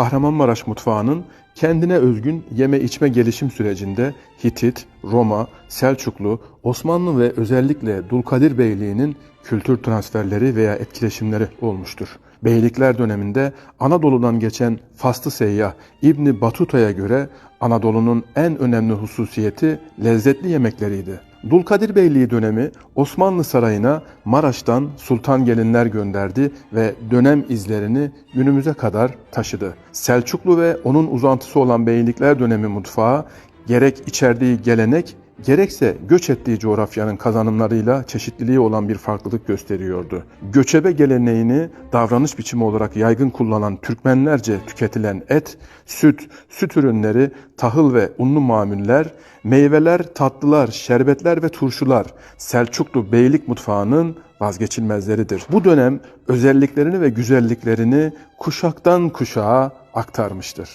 Kahramanmaraş mutfağının kendine özgün yeme içme gelişim sürecinde Hitit, Roma, Selçuklu, Osmanlı ve özellikle Dulkadir Beyliği'nin kültür transferleri veya etkileşimleri olmuştur. Beylikler döneminde Anadolu'dan geçen Faslı Seyyah İbni Batuta'ya göre Anadolu'nun en önemli hususiyeti lezzetli yemekleriydi. Dulkadir Beyliği dönemi Osmanlı Sarayı'na Maraş'tan sultan gelinler gönderdi ve dönem izlerini günümüze kadar taşıdı. Selçuklu ve onun uzantısı olan beylikler dönemi mutfağı gerek içerdiği gelenek gerekse göç ettiği coğrafyanın kazanımlarıyla çeşitliliği olan bir farklılık gösteriyordu. Göçebe geleneğini davranış biçimi olarak yaygın kullanan Türkmenlerce tüketilen et, süt, süt ürünleri, tahıl ve unlu mamuller, meyveler, tatlılar, şerbetler ve turşular Selçuklu beylik mutfağının vazgeçilmezleridir. Bu dönem özelliklerini ve güzelliklerini kuşaktan kuşağa aktarmıştır.